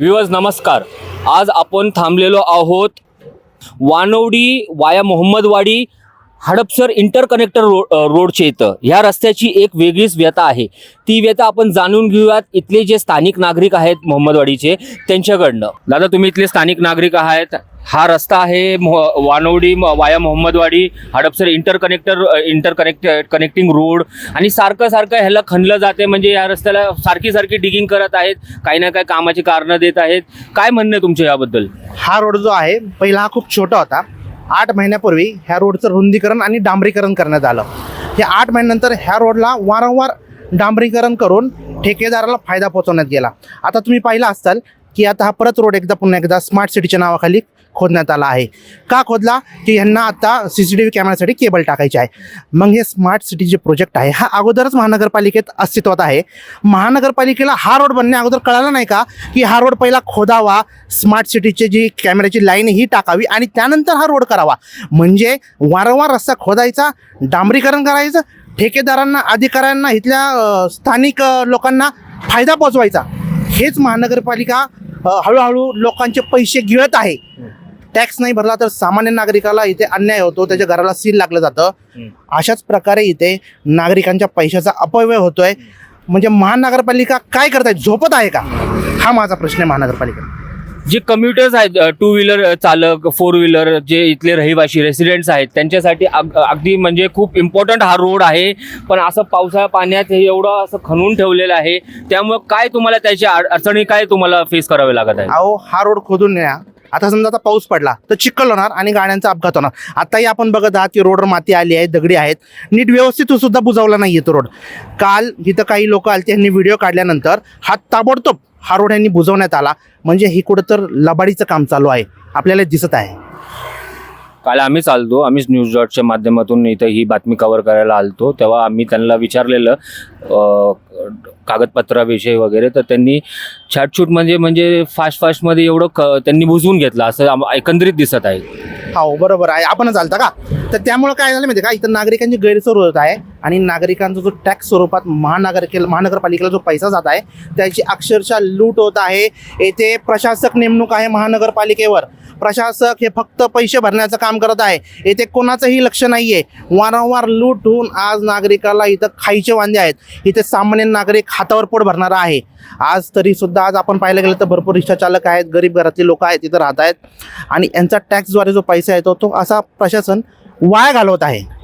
Quiz नमस्कार. आज आपण थांबलेलो आहोत वानवडी वाया मोहम्मदवाडी हडपसर इंटरकनेक्टर रो रोडचे रोडच्या इथं. ह्या रस्त्याची एक वेगळीच व्यथा आहे. ती व्यथा आपण जाणून घेऊयात इथले जे स्थानिक नागरिक आहेत मोहम्मदवाडीचे त्यांच्याकडनं. दादा तुम्ही इथले स्थानिक नागरिक आहात? हा रस्ता आहे मोह- वानवडी म- via Mohammadwadi Hadapsar interconnector interconnect connecting road आणि सारखं सारखं ह्याला खणलं जाते. म्हणजे या रस्त्याला सारखी सारखी डिगिंग करत आहेत. काही ना काही कामाची कारणं देत आहेत. काय म्हणणं आहे तुमच्या याबद्दल? हा रोड जो आहे पहिला हा खूप छोटा होता. आठ महिन्यापूर्वी ह्या रोडचं रुंदीकरण आणि डांबरीकरण करण्यात आलं. हे आठ महिन्यानंतर ह्या रोडला वारंवार डांबरीकरण करून ठेकेदाराला फायदा पोहोचवण्यात गेला. आता तुम्ही पाहिला असाल की आता हा परत रोड एकदा पुन्हा एकदा स्मार्ट सिटीच्या नावाखाली खोदण्यात आला आहे. का खोदला? की ह्यांना आता सी सी टी व्ही कॅमेऱ्यासाठी केबल टाकायची आहे. मग हे स्मार्ट सिटी जे प्रोजेक्ट आहे हा अगोदरच महानगरपालिकेत अस्तित्वात आहे. महानगरपालिकेला हा रोड बनण्या अगोदर कळाला नाही का? की हा रोड पहिला खोदावा स्मार्ट सिटीचे जी कॅमेऱ्याची लाईन ही टाकावी आणि त्यानंतर हा रोड करावा. म्हणजे वारंवार रस्ता खोदायचा डांबरीकरण करायचं ठेकेदारांना अधिकाऱ्यांना इथल्या स्थानिक लोकांना फायदा पोचवायचा हेच महानगरपालिका हळूहळू लोकांचे पैसे गिळत आहे. टॅक्स नाही भरला तर सामान्य नागरिकाला इथे अन्याय होतो त्याच्या घराला सील लागलं जातं. अशाच प्रकारे इथे नागरिकांच्या पैशाचा अपव्यय होतोय. म्हणजे महानगरपालिका काय करताय? झोपत आहे का? हा माझा प्रश्न आहे महानगरपालिका जे कम्युटर्स आहेत टू व्हीलर चालक फोर व्हीलर जे इथले रहिवासी रेसिडेंट्स आहेत त्यांच्यासाठी अग अगदी म्हणजे खूप इम्पॉर्टंट हा रोड आहे. पण असं पावसाळ्या पाण्यात हे एवढं असं खणून ठेवलेलं आहे. त्यामुळं काय तुम्हाला त्याची अड- अडचणी काय तुम्हाला फेस करावे लागत आहे अहो हा रोड खोदून न्या. आता समजा आता पाऊस पडला तर चिखल होणार आणि गाड्यांचा अपघात होणार. आताही आपण बघत आहात की रोडवर माती आली आहे दगडी आहेत. नीट व्यवस्थित सुद्धा बुजावला नाही तो रोड. काल इथं काही लोक आले त्यांनी व्हिडिओ काढल्यानंतर हा ताबडतोब हा रोड यांनी बुजवण्यात आला. म्हणजे ही कुठं तर लबाडीचं काम चालू आहे आपल्याला दिसत आहे. काल आम्ही चालतो आम्हीच न्यूज डॉटच्या माध्यमातून इथं ही बातमी कव्हर करायला आलतो. तेव्हा आम्ही त्यांना विचारलेलं कागदपत्राविषयी वगैरे. तर त्यांनी छाटछूट म्हणजे म्हणजे फास्ट फास्टमध्ये एवढं क त्यांनी बुजवून घेतलं. असं एकंदरीत दिसत आहे. हो बरोबर आहे. आपणच चालता का? तर त्यामुळे काय झालं माहिती का? इथं नागरिकांची गैरसोय होत आहे आणि नागरिकांचा जो टॅक्स स्वरूपात महानगर महानगरपालिकेला जो पैसा जात आहे त्याची अक्षरशः लूट होत आहे. येथे प्रशासक नेमणूक आहे महानगरपालिकेवर. प्रशासक हे फक्त पैसे भरण्याचं काम करत आहे. येथे कोणाचंही लक्ष नाही आहे वारंवार लूट होऊन आज नागरिकाला इथं खायचे वांदे आहेत. इथे सामान्य नागरिक हातावर पोट भरणारा आहे. आज तरी सुद्धा आज आपण पाहायला गेलं तर भरपूर रिक्षाचालक आहेत गरीब घरातले लोक आहेत तिथं राहत आहेत. आणि यांचा टॅक्सद्वारे जो पैसा येतो तो असा प्रशासन वाया घालवत आहे.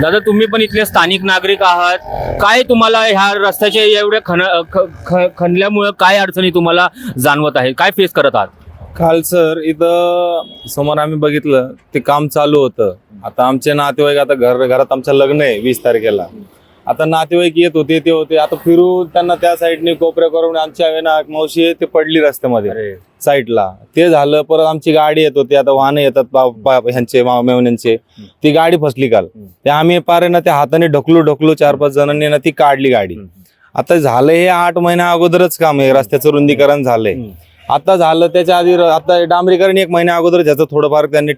दादा तुम्ही पण इथले स्थानिक नागरिक आहात. काय तुम्हाला ह्या रस्त्याच्या एवढ्या खन ख- ख- खणल्यामुळं काय अडचणी तुम्हाला जाणवत आहे? काय फेस करत आहात? काल सर इथं समोर आम्ही बघितलं ते काम चालू होतं. आता आमचे नातेवाईक आता घर घरात आमचं लग्न आहे वीस तारखेला. आता नातेवाईक येत होते ते होते. आता फिरू त्यांना त्या साईडने कोपऱ्या करून आमची आहे ना मावशी ते पडली रस्त्यामध्ये. साईडला. ते झालं परत आमची गाडी येत होती. आता वाहनं येतात ह्यांचे मा- मेवण्यांचे ती गाडी फसली काल. ते आम्ही पार ना त्या हाताने ढकलू ढकलू चार पाच जणांनी ना ती काढली गाडी. आता झालं हे आठ महिन्या अगोदरच काम आहे रस्त्याचं रुंदीकरण झालंय. आता झालं त्याच्या आधी आता डांबरीकरण एक महिन्या अगोदर ज्याचं थोडंफार त्यांनी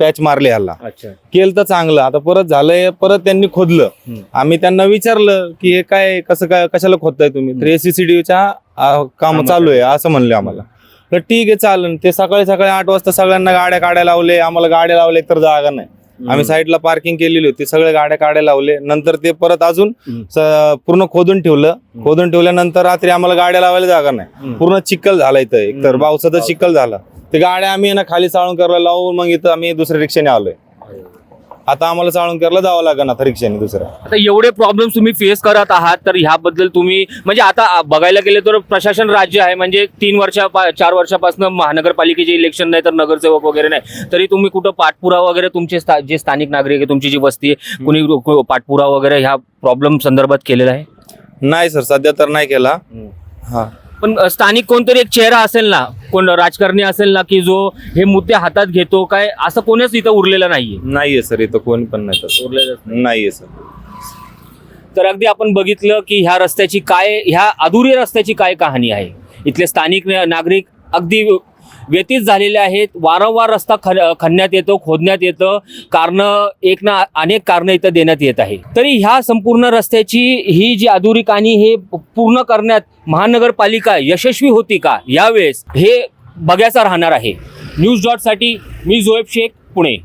पॅच मारले ह्याला. अच्छा. केलं तर चांगलं. आता परत झालंय परत त्यांनी खोदलं. आम्ही त्यांना विचारलं की हे काय कसं काय कशाला खोदताय तुम्ही? तर एसीसीडीच्या काम कामं चालू आहे असं म्हणले आम्हाला. तर ठीक आहे चालेल ते सकाळी सकाळी आठ वाजता सगळ्यांना गाड्या काढायला लावले. आम्हाला गाड्या लावले तर जागा नाही. आम्ही साईडला पार्किंग केलेली होती सगळे गाड्या काढायला लावले. नंतर ते परत अजून पूर्ण खोदून ठेवलं. खोदून ठेवल्यानंतर रात्री आम्हाला गाड्या लावायला जागा नाही. पूर्ण चिखल झाला इथं. एक तर. पावसाचा चिखल झाला. ते गाड्या आम्ही ना खाली चाळून करायला लावून मग इथं आम्ही दुसऱ्या रिक्षाने आलोय. आता आम्हाला चाळून करायला जावं लागेल आता रिक्षाने दुसऱ्या आता एवढे प्रॉब्लेम तुम्ही फेस करत आहात तर ह्याबद्दल तुम्ही म्हणजे आता बघायला गेले तर प्रशासन राज्य आहे म्हणजे तीन वर्षा चार वर्षापासून महानगरपालिकेचे इलेक्शन नाही तर नगरसेवक वगैरे नाही. तरी तुम्ही कुठं पाठपुरावा वगैरे तुमचे जे स्थानिक नागरिक आहे तुमची जी वस्ती आहे कुणी रो- पाठपुरावा वगैरे ह्या प्रॉब्लेम संदर्भात केलेला आहे? नाही सर सध्या तर नाही केला. हा. पण स्थानिक कोणतरी एक चेहरा असेल ना कोण राजकारणी असेल ना की जो हे मुद्दे हातात घेतो काय असं कोणीच इथं उरलेलं नाहीये. नाहीये सर इथं कोणी पण नाही तसं. उरलेलंच नाही. नाहीये सर. तर अगदी आपण बघितलं की ह्या रस्त्याची काय ह्या अधुरी रस्त्याची काय कहाणी आहे. इथले स्थानिक न- नागरिक अगदी व्यतीत झालेले आहेत. वारंवार रस्ता ख खणण्यात येतो खोदण्यात येतं. कारणं एक ना अनेक कारणं इथं देण्यात येत आहे. तरी ह्या संपूर्ण रस्त्याची ही जी अधुरी कहाणी हे पूर्ण करण्यात महानगरपालिका यशस्वी होती का? यावेळेस हे बघायचं राहणार आहे. न्यूज डॉटसाठी मी जोएब शेख पुणे.